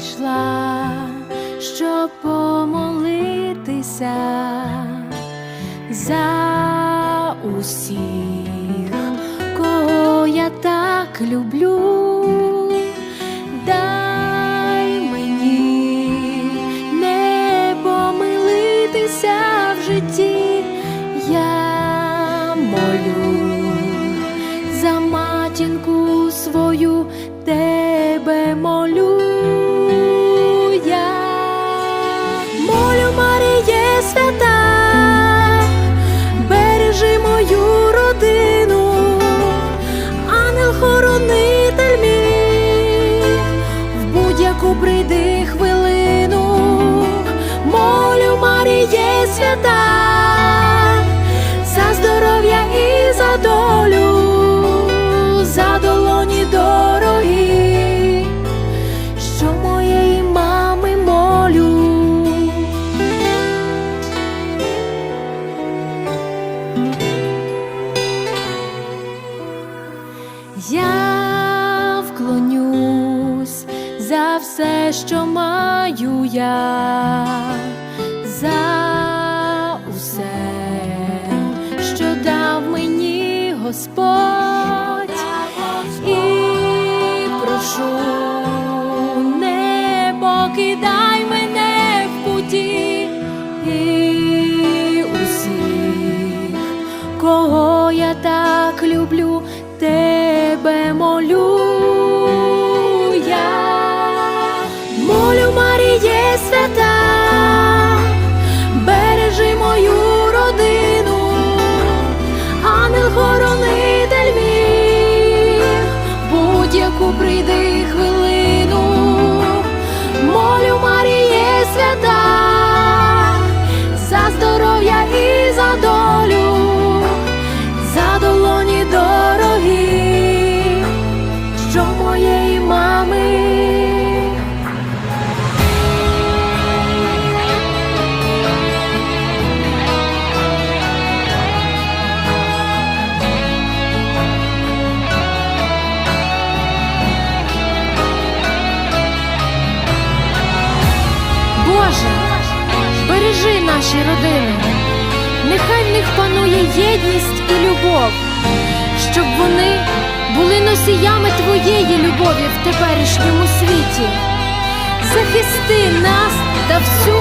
прийшла, щоб помолитися за усіх, кого я так люблю. Дай мені не помилитися в житті, я молю за матінку свою тебе молю свята, за здоров'я і за долю, за долоні дорогі, що моєї мами молю. Я вклонюсь за все, що маю я, за Господь, і прошу, не покидай мене в путі. І усіх кого я так люблю, тебе молю прийди Боже, бережи наші родини, нехай в них панує єдність і любов, щоб вони були носіями Твоєї любові в теперішньому світі. Захисти нас та всю